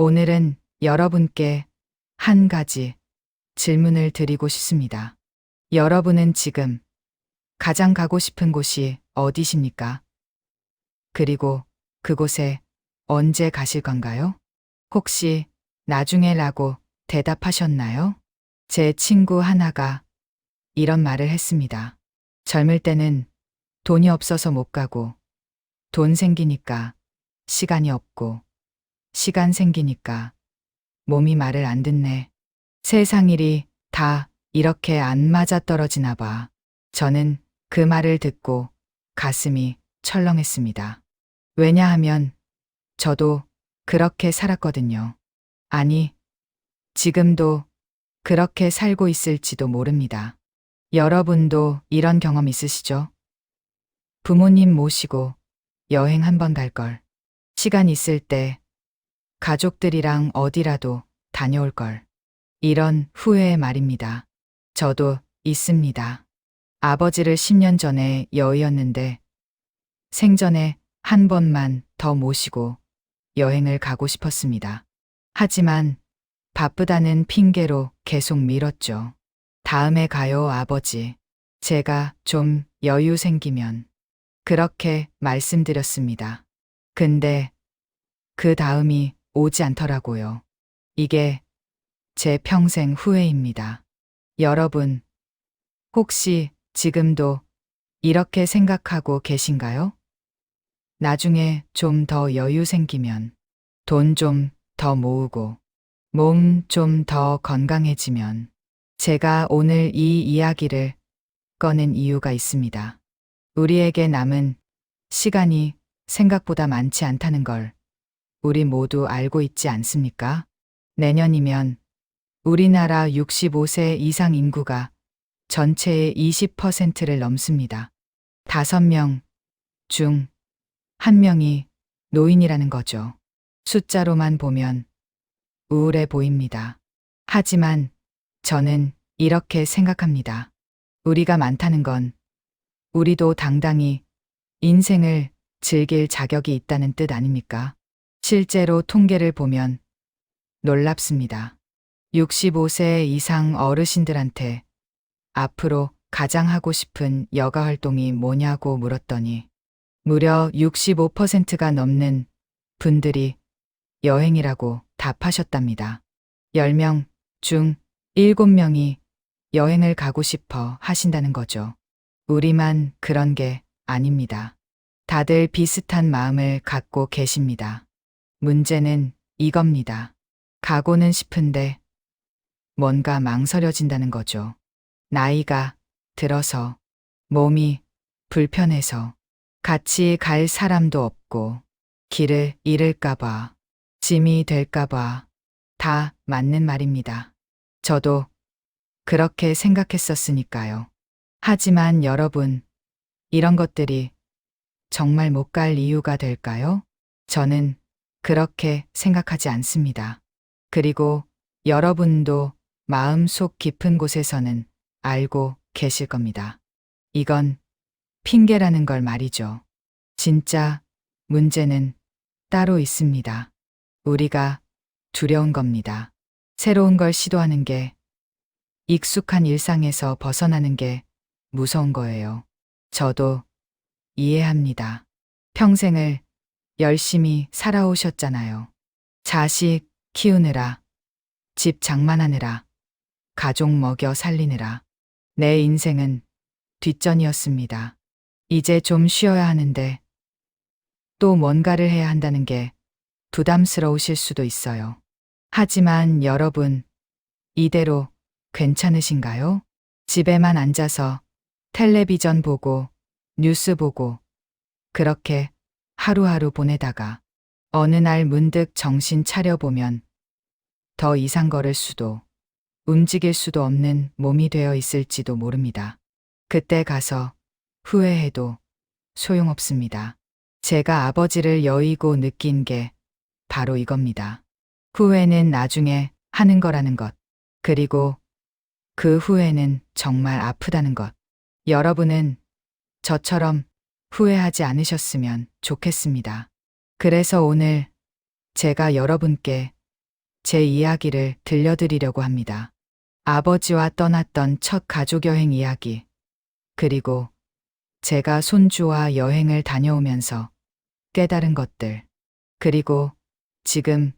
오늘은 여러분께 한 가지 질문을 드리고 싶습니다. 여러분은 지금 가장 가고 싶은 곳이 어디십니까? 그리고 그곳에 언제 가실 건가요? 혹시 나중에라고 대답하셨나요? 제 친구 하나가 이런 말을 했습니다. 젊을 때는 돈이 없어서 못 가고, 돈 생기니까 시간이 없고, 시간 생기니까 몸이 말을 안 듣네. 세상 일이 다 이렇게 안 맞아 떨어지나 봐. 저는 그 말을 듣고 가슴이 철렁했습니다. 왜냐하면 저도 그렇게 살았거든요. 아니, 지금도 그렇게 살고 있을지도 모릅니다. 여러분도 이런 경험 있으시죠? 부모님 모시고 여행 한번 갈 걸. 시간 있을 때 가족들이랑 어디라도 다녀올 걸. 이런 후회의 말입니다. 저도 있습니다. 아버지를 10년 전에 여의었는데 생전에 한 번만 더 모시고 여행을 가고 싶었습니다. 하지만 바쁘다는 핑계로 계속 미뤘죠. 다음에 가요, 아버지. 제가 좀 여유 생기면. 그렇게 말씀드렸습니다. 근데 그 다음이 오지 않더라고요. 이게 제 평생 후회입니다. 여러분, 혹시 지금도 이렇게 생각하고 계신가요? 나중에 좀 더 여유 생기면, 돈 좀 더 모으고, 몸 좀 더 건강해지면, 제가 오늘 이 이야기를 꺼낸 이유가 있습니다. 우리에게 남은 시간이 생각보다 많지 않다는 걸 우리 모두 알고 있지 않습니까? 내년이면 우리나라 65세 이상 인구가 전체의 20%를 넘습니다. 다섯 명중한 명이 노인이라는 거죠. 숫자로만 보면 우울해 보입니다. 하지만 저는 이렇게 생각합니다. 우리가 많다는 건 우리도 당당히 인생을 즐길 자격이 있다는 뜻 아닙니까? 실제로 통계를 보면 놀랍습니다. 65세 이상 어르신들한테 앞으로 가장 하고 싶은 여가 활동이 뭐냐고 물었더니 무려 65%가 넘는 분들이 여행이라고 답하셨답니다. 10명 중 7명이 여행을 가고 싶어 하신다는 거죠. 우리만 그런 게 아닙니다. 다들 비슷한 마음을 갖고 계십니다. 문제는 이겁니다. 가고는 싶은데 뭔가 망설여진다는 거죠. 나이가 들어서 몸이 불편해서 같이 갈 사람도 없고 길을 잃을까봐 짐이 될까봐 다 맞는 말입니다. 저도 그렇게 생각했었으니까요. 하지만 여러분, 이런 것들이 정말 못 갈 이유가 될까요? 저는 그렇게 생각하지 않습니다. 그리고 여러분도 마음속 깊은 곳에서는 알고 계실 겁니다. 이건 핑계라는 걸 말이죠. 진짜 문제는 따로 있습니다. 우리가 두려운 겁니다. 새로운 걸 시도하는 게 익숙한 일상에서 벗어나는 게 무서운 거예요. 저도 이해합니다. 평생을 열심히 살아오셨잖아요. 자식 키우느라, 집 장만하느라, 가족 먹여 살리느라. 내 인생은 뒷전이었습니다. 이제 좀 쉬어야 하는데 또 뭔가를 해야 한다는 게 부담스러우실 수도 있어요. 하지만 여러분, 이대로 괜찮으신가요? 집에만 앉아서 텔레비전 보고 뉴스 보고 그렇게 하루하루 보내다가 어느 날 문득 정신 차려보면 더 이상 걸을 수도 움직일 수도 없는 몸이 되어 있을지도 모릅니다. 그때 가서 후회해도 소용없습니다. 제가 아버지를 여의고 느낀 게 바로 이겁니다. 후회는 나중에 하는 거라는 것. 그리고 그 후회는 정말 아프다는 것. 여러분은 저처럼 후회하지 않으셨으면 좋겠습니다. 그래서 오늘 제가 여러분께 제 이야기를 들려드리려고 합니다. 아버지와 떠났던 첫 가족 여행 이야기, 그리고 제가 손주와 여행을 다녀오면서 깨달은 것들, 그리고 지금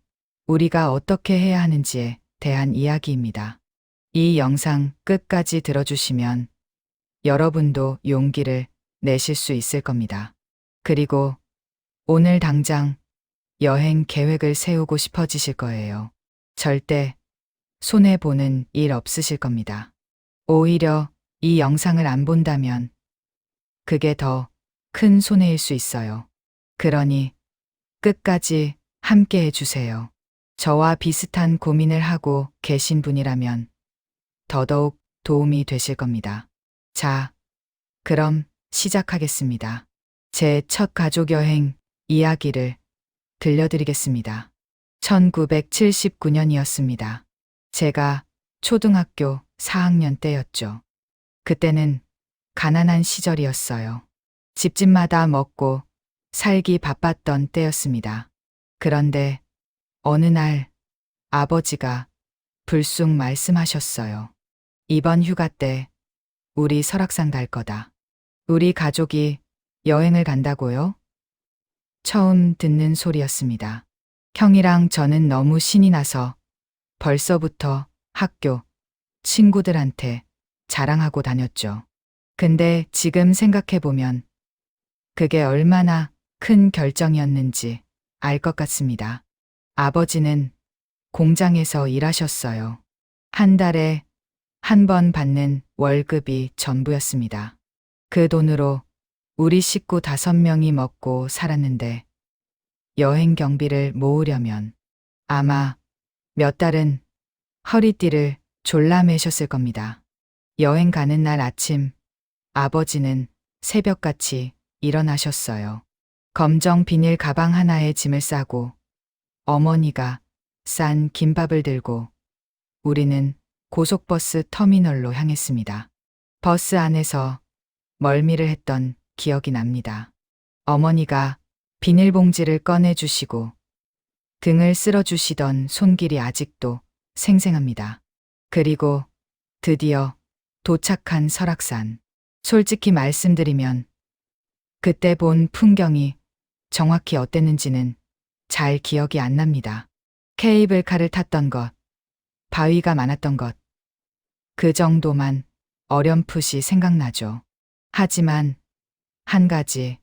우리가 어떻게 해야 하는지에 대한 이야기입니다. 이 영상 끝까지 들어주시면 여러분도 용기를 내실 수 있을 겁니다. 그리고 오늘 당장 여행 계획을 세우고 싶어지실 거예요. 절대 손해보는 일 없으실 겁니다. 오히려 이 영상을 안 본다면 그게 더 큰 손해일 수 있어요. 그러니 끝까지 함께 해주세요. 저와 비슷한 고민을 하고 계신 분이라면 더더욱 도움이 되실 겁니다. 자, 그럼 시작하겠습니다. 제 첫 가족 여행 이야기를 들려드리겠습니다. 1979년이었습니다. 제가 초등학교 4학년 때였죠. 그때는 가난한 시절이었어요. 집집마다 먹고 살기 바빴던 때였습니다. 그런데 어느 날 아버지가 불쑥 말씀하셨어요. 이번 휴가 때 우리 설악산 갈 거다. 우리 가족이 여행을 간다고요? 처음 듣는 소리였습니다. 형이랑 저는 너무 신이 나서 벌써부터 학교 친구들한테 자랑하고 다녔죠. 근데 지금 생각해보면 그게 얼마나 큰 결정이었는지 알 것 같습니다. 아버지는 공장에서 일하셨어요. 한 달에 한 번 받는 월급이 전부였습니다. 그 돈으로 우리 식구 다섯 명이 먹고 살았는데 여행 경비를 모으려면 아마 몇 달은 허리띠를 졸라 매셨을 겁니다. 여행 가는 날 아침 아버지는 새벽같이 일어나셨어요. 검정 비닐 가방 하나에 짐을 싸고 어머니가 싼 김밥을 들고 우리는 고속버스 터미널로 향했습니다. 버스 안에서 멀미를 했던 기억이 납니다. 어머니가 비닐봉지를 꺼내주시고 등을 쓸어주시던 손길이 아직도 생생합니다. 그리고 드디어 도착한 설악산. 솔직히 말씀드리면 그때 본 풍경이 정확히 어땠는지는 잘 기억이 안 납니다. 케이블카를 탔던 것, 바위가 많았던 것, 그 정도만 어렴풋이 생각나죠. 하지만 한 가지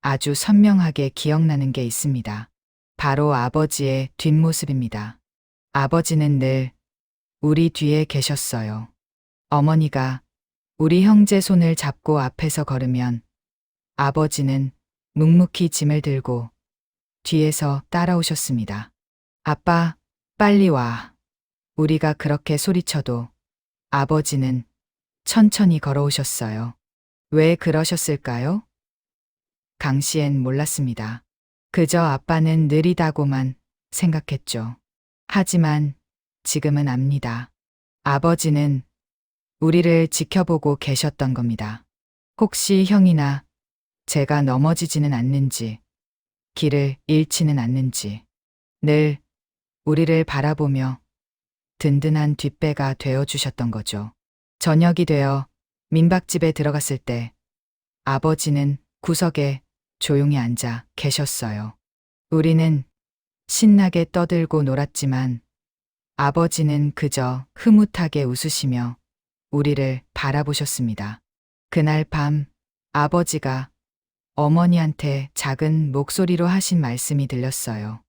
아주 선명하게 기억나는 게 있습니다. 바로 아버지의 뒷모습입니다. 아버지는 늘 우리 뒤에 계셨어요. 어머니가 우리 형제 손을 잡고 앞에서 걸으면 아버지는 묵묵히 짐을 들고 뒤에서 따라오셨습니다. 아빠, 빨리 와. 우리가 그렇게 소리쳐도 아버지는 천천히 걸어오셨어요. 왜 그러셨을까요? 당시엔 몰랐습니다. 그저 아빠는 느리다고만 생각했죠. 하지만 지금은 압니다. 아버지는 우리를 지켜보고 계셨던 겁니다. 혹시 형이나 제가 넘어지지는 않는지, 길을 잃지는 않는지, 늘 우리를 바라보며 든든한 뒷배가 되어 주셨던 거죠. 저녁이 되어 민박집에 들어갔을 때 아버지는 구석에 조용히 앉아 계셨어요. 우리는 신나게 떠들고 놀았지만 아버지는 그저 흐뭇하게 웃으시며 우리를 바라보셨습니다. 그날 밤 아버지가 어머니한테 작은 목소리로 하신 말씀이 들렸어요.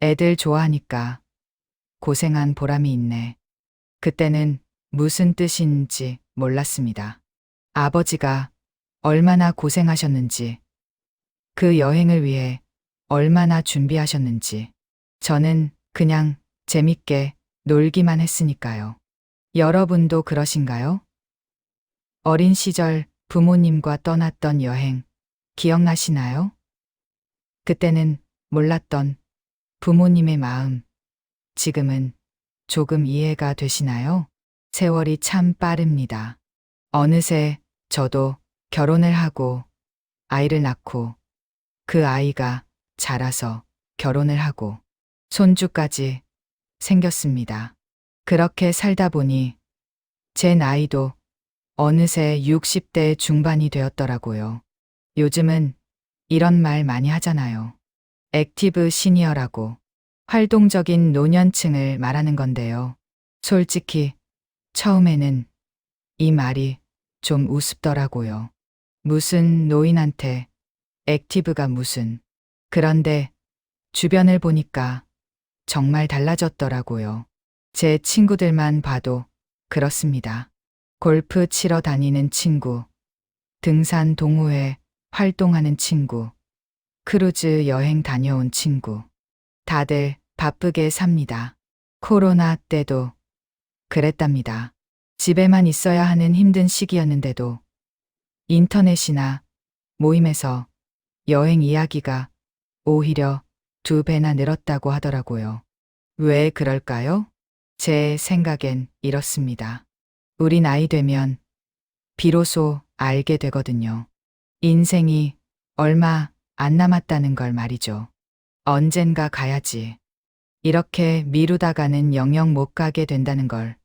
애들 좋아하니까 고생한 보람이 있네. 그때는 무슨 뜻인지 몰랐습니다. 아버지가 얼마나 고생하셨는지, 그 여행을 위해 얼마나 준비하셨는지, 저는 그냥 재밌게 놀기만 했으니까요. 여러분도 그러신가요? 어린 시절 부모님과 떠났던 여행 기억나시나요? 그때는 몰랐던 부모님의 마음, 지금은 조금 이해가 되시나요? 세월이 참 빠릅니다. 어느새 저도 결혼을 하고 아이를 낳고 그 아이가 자라서 결혼을 하고 손주까지 생겼습니다. 그렇게 살다 보니 제 나이도 어느새 60대 중반이 되었더라고요. 요즘은 이런 말 많이 하잖아요. 액티브 시니어라고 활동적인 노년층을 말하는 건데요. 솔직히 처음에는 이 말이 좀 우습더라고요. 무슨 노인한테 액티브가 무슨. 그런데 주변을 보니까 정말 달라졌더라고요. 제 친구들만 봐도 그렇습니다. 골프 치러 다니는 친구, 등산 동호회 활동하는 친구, 크루즈 여행 다녀온 친구. 다들 바쁘게 삽니다. 코로나 때도 그랬답니다. 집에만 있어야 하는 힘든 시기였는데도 인터넷이나 모임에서 여행 이야기가 오히려 두 배나 늘었다고 하더라고요. 왜 그럴까요? 제 생각엔 이렇습니다. 우리 나이 되면 비로소 알게 되거든요. 인생이 얼마 안 남았다는 걸 말이죠. 언젠가 가야지. 이렇게 미루다가는 영영 못 가게 된다는 걸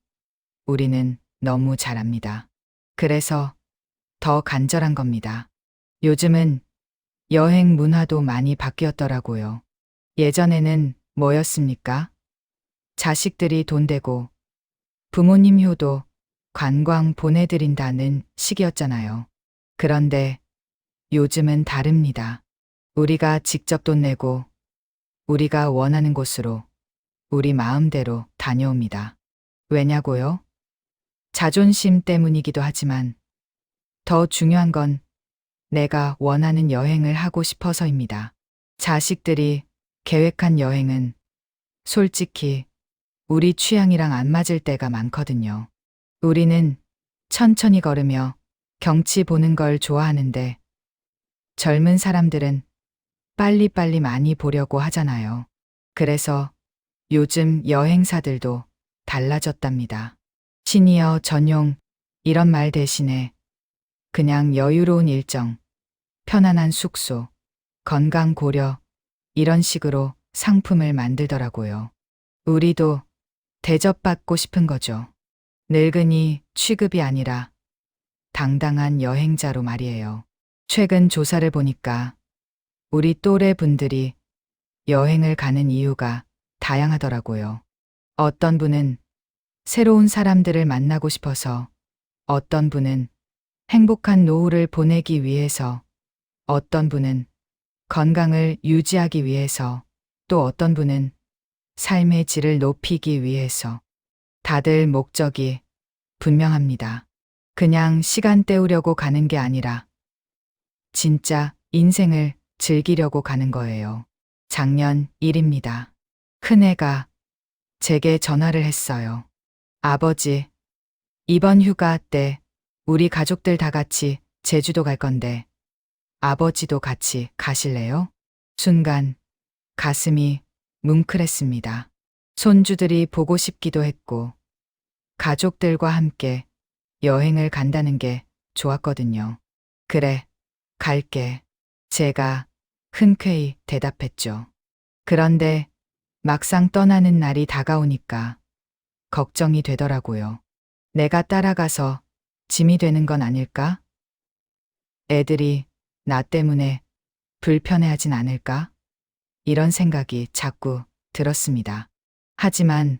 우리는 너무 잘 압니다. 그래서 더 간절한 겁니다. 요즘은 여행 문화도 많이 바뀌었더라고요. 예전에는 뭐였습니까? 자식들이 돈 되고 부모님 효도 관광 보내드린다는 시기였잖아요. 그런데 요즘은 다릅니다. 우리가 직접 돈 내고 우리가 원하는 곳으로 우리 마음대로 다녀옵니다. 왜냐고요? 자존심 때문이기도 하지만 더 중요한 건 내가 원하는 여행을 하고 싶어서입니다. 자식들이 계획한 여행은 솔직히 우리 취향이랑 안 맞을 때가 많거든요. 우리는 천천히 걸으며 경치 보는 걸 좋아하는데 젊은 사람들은 빨리빨리 많이 보려고 하잖아요. 그래서 요즘 여행사들도 달라졌답니다. 시니어 전용 이런 말 대신에 그냥 여유로운 일정, 편안한 숙소, 건강 고려 이런 식으로 상품을 만들더라고요. 우리도 대접받고 싶은 거죠. 늙은이 취급이 아니라 당당한 여행자로 말이에요. 최근 조사를 보니까 우리 또래 분들이 여행을 가는 이유가 다양하더라고요. 어떤 분은 새로운 사람들을 만나고 싶어서, 어떤 분은 행복한 노후를 보내기 위해서, 어떤 분은 건강을 유지하기 위해서, 또 어떤 분은 삶의 질을 높이기 위해서. 다들 목적이 분명합니다. 그냥 시간 때우려고 가는 게 아니라 진짜 인생을 즐기려고 가는 거예요. 작년 일입니다. 큰애가 제게 전화를 했어요. 아버지, 이번 휴가 때 우리 가족들 다 같이 제주도 갈 건데 아버지도 같이 가실래요? 순간 가슴이 뭉클했습니다. 손주들이 보고 싶기도 했고 가족들과 함께 여행을 간다는 게 좋았거든요. 그래, 갈게. 제가 흔쾌히 대답했죠. 그런데 막상 떠나는 날이 다가오니까 걱정이 되더라고요. 내가 따라가서 짐이 되는 건 아닐까? 애들이 나 때문에 불편해하진 않을까? 이런 생각이 자꾸 들었습니다. 하지만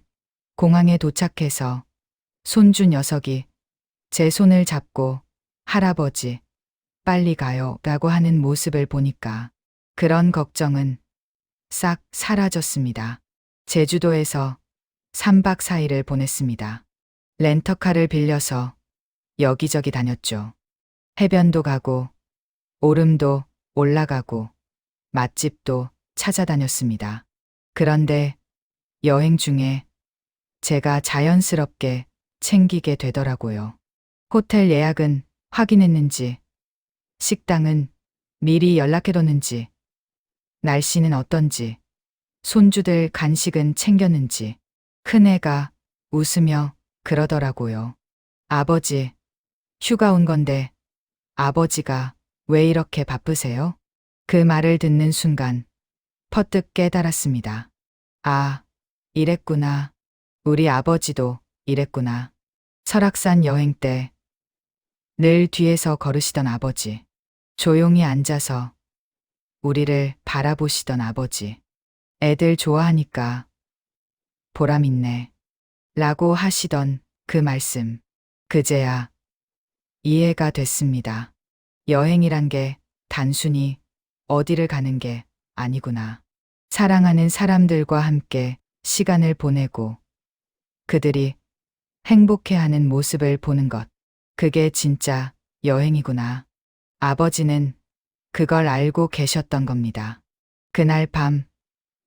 공항에 도착해서 손주 녀석이 제 손을 잡고 할아버지, 빨리 가요 라고 하는 모습을 보니까 그런 걱정은 싹 사라졌습니다. 제주도에서 3박 4일을 보냈습니다. 렌터카를 빌려서 여기저기 다녔죠. 해변도 가고, 오름도 올라가고, 맛집도 찾아다녔습니다. 그런데 여행 중에 제가 자연스럽게 챙기게 되더라고요. 호텔 예약은 확인했는지, 식당은 미리 연락해뒀는지, 날씨는 어떤지, 손주들 간식은 챙겼는지, 큰애가 웃으며 그러더라고요. 아버지, 휴가 온 건데, 아버지가 왜 이렇게 바쁘세요? 그 말을 듣는 순간, 퍼뜩 깨달았습니다. 아, 이랬구나. 우리 아버지도 이랬구나. 설악산 여행 때 늘 뒤에서 걸으시던 아버지. 조용히 앉아서 우리를 바라보시던 아버지. 애들 좋아하니까 보람 있네. 라고 하시던 그 말씀. 그제야 이해가 됐습니다. 여행이란 게 단순히 어디를 가는 게 아니구나. 사랑하는 사람들과 함께 시간을 보내고 그들이 행복해하는 모습을 보는 것. 그게 진짜 여행이구나. 아버지는 그걸 알고 계셨던 겁니다. 그날 밤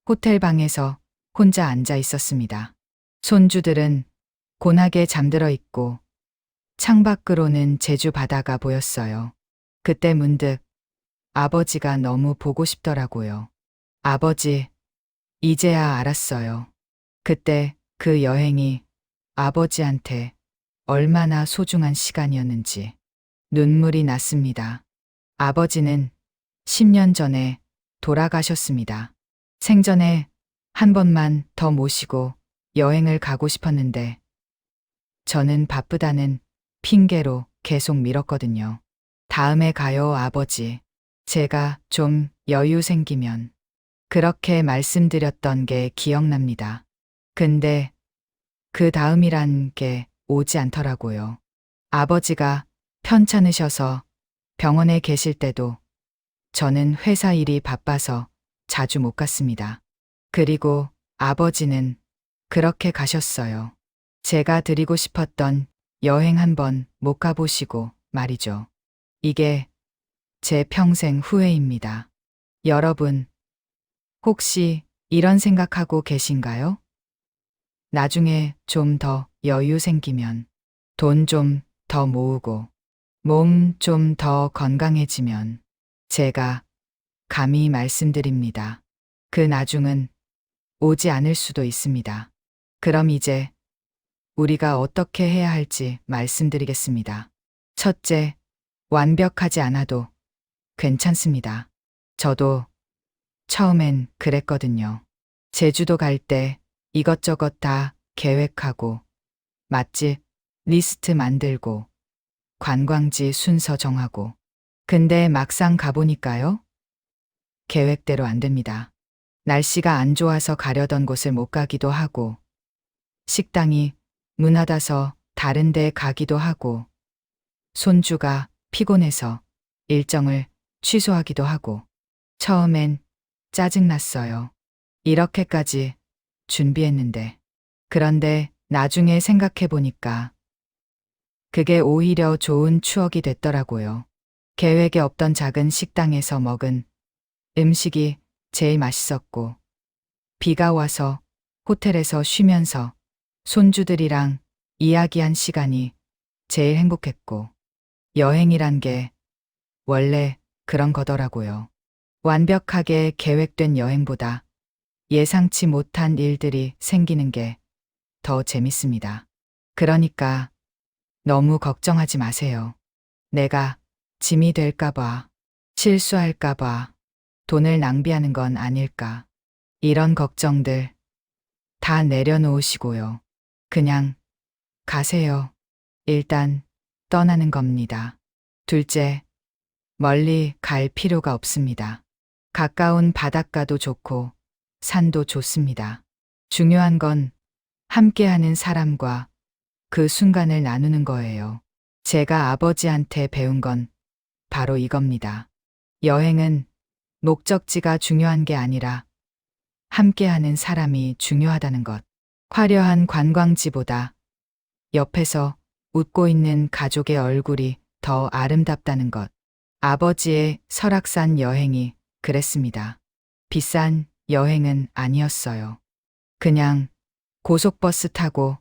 호텔 방에서 혼자 앉아 있었습니다. 손주들은 곤하게 잠들어 있고 창밖으로는 제주 바다가 보였어요. 그때 문득 아버지가 너무 보고 싶더라고요. 아버지, 이제야 알았어요. 그때 그 여행이 아버지한테 얼마나 소중한 시간이었는지 눈물이 났습니다. 아버지는 10년 전에 돌아가셨습니다. 생전에 한 번만 더 모시고 여행을 가고 싶었는데 저는 바쁘다는 핑계로 계속 미뤘거든요. 다음에 가요, 아버지. 제가 좀 여유 생기면. 그렇게 말씀드렸던 게 기억납니다. 근데 그 다음이란 게 오지 않더라고요. 아버지가 편찮으셔서 병원에 계실 때도 저는 회사 일이 바빠서 자주 못 갔습니다. 그리고 아버지는 그렇게 가셨어요. 제가 드리고 싶었던 여행 한번 못 가보시고 말이죠. 이게 제 평생 후회입니다. 여러분, 혹시 이런 생각하고 계신가요? 나중에 좀 더 여유 생기면, 돈 좀 더 모으고, 몸 좀 더 건강해지면, 제가 감히 말씀드립니다. 그 나중은 오지 않을 수도 있습니다. 그럼 이제 우리가 어떻게 해야 할지 말씀드리겠습니다. 첫째, 완벽하지 않아도 괜찮습니다. 저도 처음엔 그랬거든요. 제주도 갈 때 이것저것 다 계획하고 맛집 리스트 만들고 관광지 순서 정하고 근데 막상 가보니까요. 계획대로 안 됩니다. 날씨가 안 좋아서 가려던 곳을 못 가기도 하고 식당이 문 닫아서 다른 데 가기도 하고 손주가 피곤해서 일정을 취소하기도 하고 처음엔 짜증났어요. 이렇게까지 준비했는데 그런데 나중에 생각해 보니까 그게 오히려 좋은 추억이 됐더라고요. 계획에 없던 작은 식당에서 먹은 음식이 제일 맛있었고 비가 와서 호텔에서 쉬면서 손주들이랑 이야기한 시간이 제일 행복했고 여행이란 게 원래 그런 거더라고요. 완벽하게 계획된 여행보다 예상치 못한 일들이 생기는 게 더 재밌습니다. 그러니까 너무 걱정하지 마세요. 내가 짐이 될까봐, 실수할까봐, 돈을 낭비하는 건 아닐까. 이런 걱정들 다 내려놓으시고요. 그냥 가세요. 일단 떠나는 겁니다. 둘째, 멀리 갈 필요가 없습니다. 가까운 바닷가도 좋고 산도 좋습니다. 중요한 건 함께하는 사람과 그 순간을 나누는 거예요. 제가 아버지한테 배운 건 바로 이겁니다. 여행은 목적지가 중요한 게 아니라 함께하는 사람이 중요하다는 것. 화려한 관광지보다 옆에서 웃고 있는 가족의 얼굴이 더 아름답다는 것. 아버지의 설악산 여행이 그랬습니다. 비싼 여행은 아니었어요. 그냥 고속버스 타고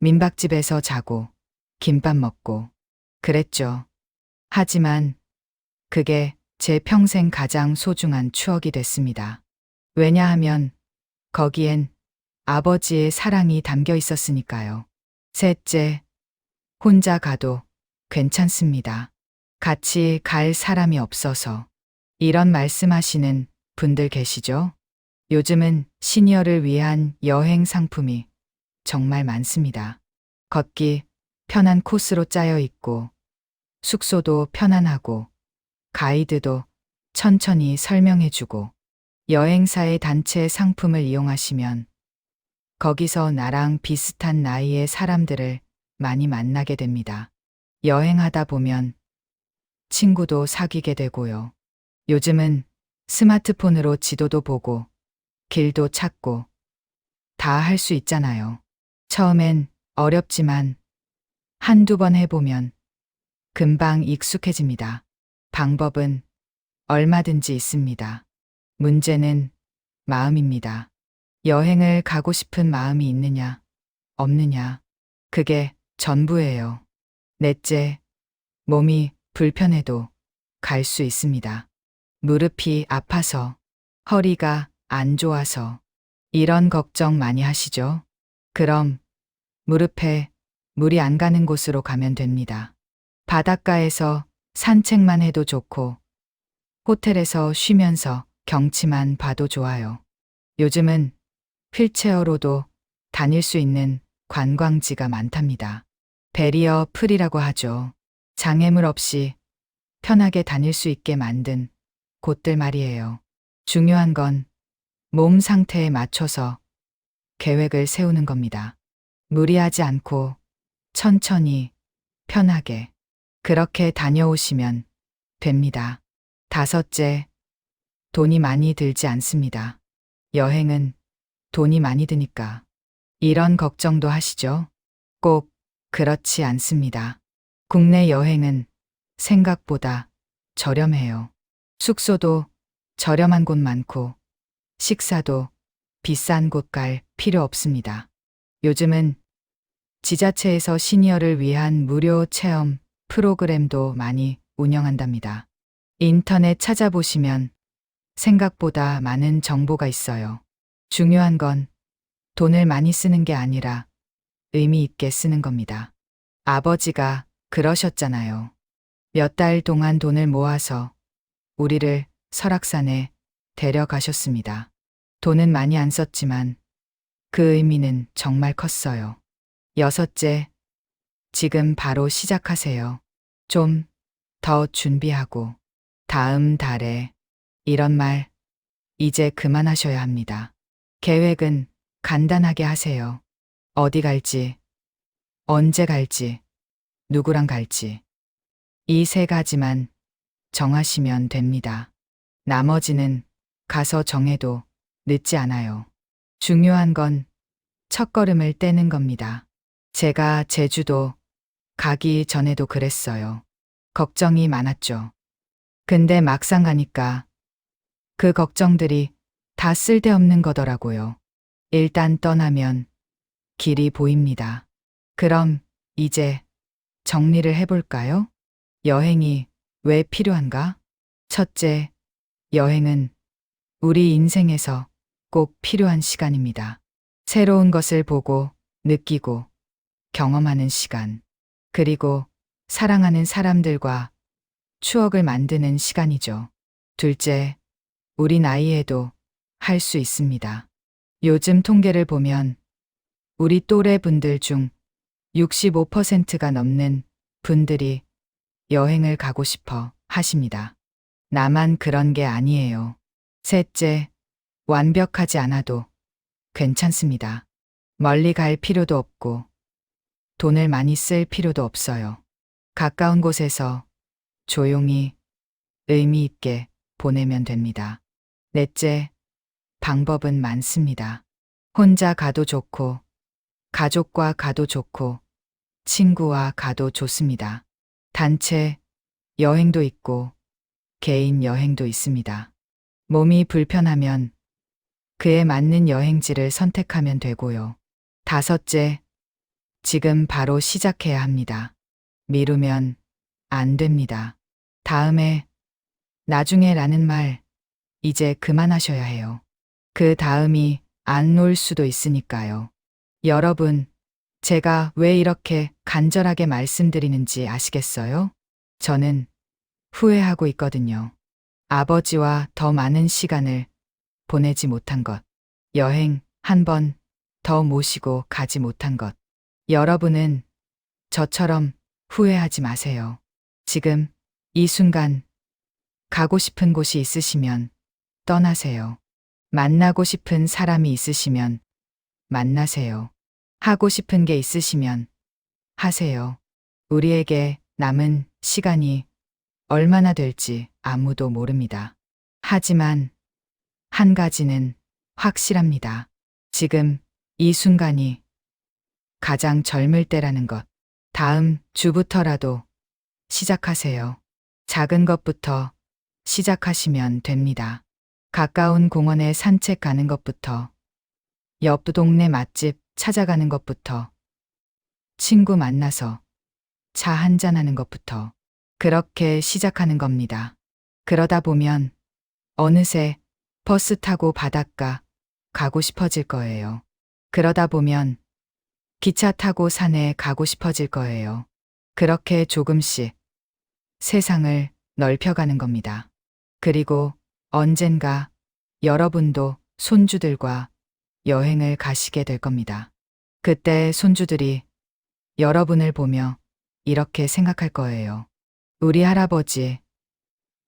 민박집에서 자고 김밥 먹고 그랬죠. 하지만 그게 제 평생 가장 소중한 추억이 됐습니다. 왜냐하면 거기엔 아버지의 사랑이 담겨 있었으니까요. 셋째, 혼자 가도 괜찮습니다. 같이 갈 사람이 없어서 이런 말씀하시는 분들 계시죠? 요즘은 시니어를 위한 여행 상품이 정말 많습니다. 걷기 편한 코스로 짜여 있고, 숙소도 편안하고, 가이드도 천천히 설명해주고, 여행사의 단체 상품을 이용하시면 거기서 나랑 비슷한 나이의 사람들을 많이 만나게 됩니다. 여행하다 보면 친구도 사귀게 되고요. 요즘은 스마트폰으로 지도도 보고 길도 찾고 다 할 수 있잖아요. 처음엔 어렵지만 한두 번 해보면 금방 익숙해집니다. 방법은 얼마든지 있습니다. 문제는 마음입니다. 여행을 가고 싶은 마음이 있느냐, 없느냐. 그게 전부예요. 넷째, 몸이 불편해도 갈 수 있습니다. 무릎이 아파서, 허리가 안 좋아서, 이런 걱정 많이 하시죠? 그럼 무릎에 물이 안 가는 곳으로 가면 됩니다. 바닷가에서 산책만 해도 좋고, 호텔에서 쉬면서 경치만 봐도 좋아요. 요즘은 휠체어로도 다닐 수 있는 관광지가 많답니다. 베리어 풀이라고 하죠. 장애물 없이 편하게 다닐 수 있게 만든 곳들 말이에요. 중요한 건 몸 상태에 맞춰서 계획을 세우는 겁니다. 무리하지 않고 천천히 편하게 그렇게 다녀오시면 됩니다. 다섯째, 돈이 많이 들지 않습니다. 여행은 돈이 많이 드니까. 이런 걱정도 하시죠? 꼭 그렇지 않습니다. 국내 여행은 생각보다 저렴해요. 숙소도 저렴한 곳 많고, 식사도 비싼 곳 갈 필요 없습니다. 요즘은 지자체에서 시니어를 위한 무료 체험 프로그램도 많이 운영한답니다. 인터넷 찾아보시면 생각보다 많은 정보가 있어요. 중요한 건 돈을 많이 쓰는 게 아니라 의미 있게 쓰는 겁니다. 아버지가 그러셨잖아요. 몇 달 동안 돈을 모아서 우리를 설악산에 데려가셨습니다. 돈은 많이 안 썼지만 그 의미는 정말 컸어요. 여섯째, 지금 바로 시작하세요. 좀 더 준비하고 다음 달에 이런 말 이제 그만하셔야 합니다. 계획은 간단하게 하세요. 어디 갈지, 언제 갈지, 누구랑 갈지. 이 세 가지만 정하시면 됩니다. 나머지는 가서 정해도 늦지 않아요. 중요한 건 첫걸음을 떼는 겁니다. 제가 제주도 가기 전에도 그랬어요. 걱정이 많았죠. 근데 막상 가니까 그 걱정들이 다 쓸데없는 거더라고요. 일단 떠나면 길이 보입니다. 그럼 이제 정리를 해볼까요? 여행이 왜 필요한가? 첫째, 여행은 우리 인생에서 꼭 필요한 시간입니다. 새로운 것을 보고 느끼고 경험하는 시간, 그리고 사랑하는 사람들과 추억을 만드는 시간이죠. 둘째, 우리 나이에도 할 수 있습니다. 요즘 통계를 보면 우리 또래 분들 중 65%가 넘는 분들이 여행을 가고 싶어 하십니다. 나만 그런 게 아니에요. 셋째, 완벽하지 않아도 괜찮습니다. 멀리 갈 필요도 없고 돈을 많이 쓸 필요도 없어요. 가까운 곳에서 조용히 의미 있게 보내면 됩니다. 넷째, 방법은 많습니다. 혼자 가도 좋고, 가족과 가도 좋고, 친구와 가도 좋습니다. 단체 여행도 있고, 개인 여행도 있습니다. 몸이 불편하면 그에 맞는 여행지를 선택하면 되고요. 다섯째, 지금 바로 시작해야 합니다. 미루면 안 됩니다. 다음에, 나중에 라는 말, 이제 그만하셔야 해요. 그 다음이 안 올 수도 있으니까요. 여러분, 제가 왜 이렇게 간절하게 말씀드리는지 아시겠어요? 저는 후회하고 있거든요. 아버지와 더 많은 시간을 보내지 못한 것. 여행 한 번 더 모시고 가지 못한 것. 여러분은 저처럼 후회하지 마세요. 지금 이 순간 가고 싶은 곳이 있으시면 떠나세요. 만나고 싶은 사람이 있으시면 만나세요. 하고 싶은 게 있으시면 하세요. 우리에게 남은 시간이 얼마나 될지 아무도 모릅니다. 하지만 한 가지는 확실합니다. 지금 이 순간이 가장 젊을 때라는 것. 다음 주부터라도 시작하세요. 작은 것부터 시작하시면 됩니다. 가까운 공원에 산책 가는 것부터, 옆 동네 맛집 찾아가는 것부터, 친구 만나서 차 한잔하는 것부터, 그렇게 시작하는 겁니다. 그러다 보면 어느새 버스 타고 바닷가 가고 싶어질 거예요. 그러다 보면 기차 타고 산에 가고 싶어질 거예요. 그렇게 조금씩 세상을 넓혀가는 겁니다. 그리고 언젠가 여러분도 손주들과 여행을 가시게 될 겁니다. 그때 손주들이 여러분을 보며 이렇게 생각할 거예요. 우리 할아버지,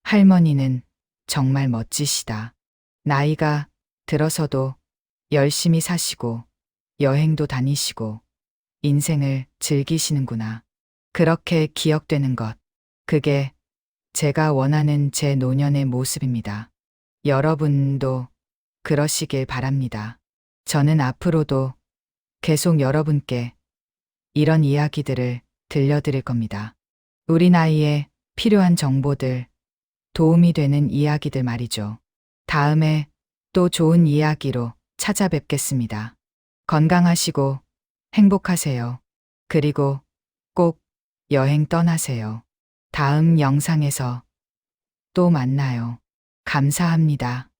할머니는 정말 멋지시다. 나이가 들어서도 열심히 사시고 여행도 다니시고 인생을 즐기시는구나. 그렇게 기억되는 것. 그게 제가 원하는 제 노년의 모습입니다. 여러분도 그러시길 바랍니다. 저는 앞으로도 계속 여러분께 이런 이야기들을 들려드릴 겁니다. 우리 나이에 필요한 정보들, 도움이 되는 이야기들 말이죠. 다음에 또 좋은 이야기로 찾아뵙겠습니다. 건강하시고 행복하세요. 그리고 꼭 여행 떠나세요. 다음 영상에서 또 만나요. 감사합니다.